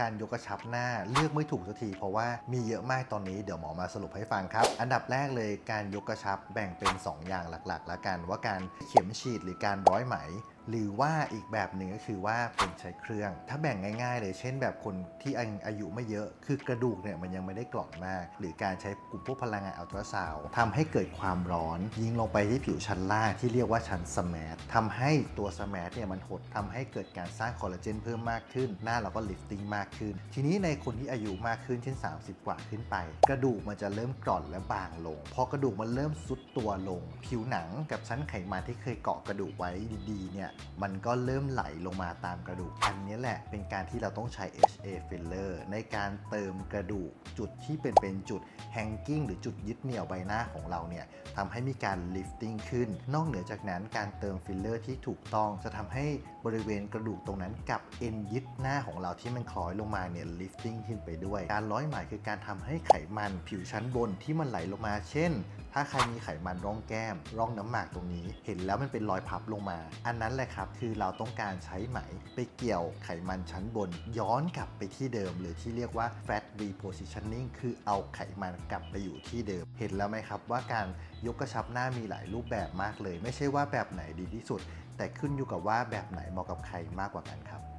การยกกระชับหน้าเลือกไม่ถูกสักที เพราะว่ามีเยอะมากตอนนี้เดี๋ยวหมอมาสรุปให้ฟังครับ อันดับแรกเลยการยกกระชับแบ่งเป็น 2 อย่างหลักๆแล้วกัน ว่าการเข็มฉีดหรือการร้อยไหมหรือว่าอีกแบบหนึ่งก็คือว่าเป็นใช้เครื่อง ถ้าแบ่งง่าย ๆ เลยเช่น แบบคนที่อายุไม่เยอะ คือกระดูกเนี่ยมันยังไม่ได้กรอนมาก หรือการใช้กลุ่มพวกพลังงานอัลตราซาวด์ทำให้เกิดความร้อน ยิงลงไปที่ผิวชั้นล่างที่เรียกว่าชั้นสแมททำให้ตัวสแมทเนี่ยมันหดทำให้เกิดการสร้างคอลลาเจนเพิ่มมากขึ้น หน้าเราก็ลิฟติ้งมากขึ้น ทีนี้ในคนที่อายุมากขึ้นเช่น 30 กว่าขึ้นไป กระดูกมันจะเริ่มกร่อนและบางลง พอกระดูกมันเริ่มซุดตัวลง ผิวหนังกับชั้นไขมันที่เคยเกาะกระดูกไว้ดีๆเนี่ยมันก็เริ่มไหลลงมาตามกระดูก อันนี้แหละเป็นการที่เราต้องใช้ HA filler ในการเติมกระดูกจุดที่เป็นเป็นจุด hanging หรือจุดยึดเหนี่ยวใบหน้าของเราเนี่ยทำให้มีการ lifting ขึ้น นอกเหนือจากนั้นการเติมฟิลเลอร์ที่ถูกต้องจะทำให้บริเวณกระดูกตรงนั้นกับเอ็นยึดหน้าของเราที่มันคล้อยลงมาเนี่ย lifting ขึ้นไปด้วย การร้อยไหมคือการทำให้ไขมันผิวชั้นบนที่มันไหลลงมา เช่น ถ้าใครมีไขมันร่องแก้ม ร่องน้ำหมากตรงนี้ เห็นแล้วมันเป็นรอยพับลงมา อันนั้นแหละครับ คือเราต้องการใช้ไหมไปเกี่ยวไขมันชั้นบน ย้อนกลับไปที่เดิม หรือที่เรียกว่า fat repositioning คือเอาไขมันกลับไปอยู่ที่เดิม เห็นแล้วไหมครับว่าการยกกระชับหน้ามีหลายรูปแบบมากเลย ไม่ใช่ว่าแบบไหนดีที่สุด แต่ขึ้นอยู่กับว่าแบบไหนเหมาะกับใครมากกว่ากันครับ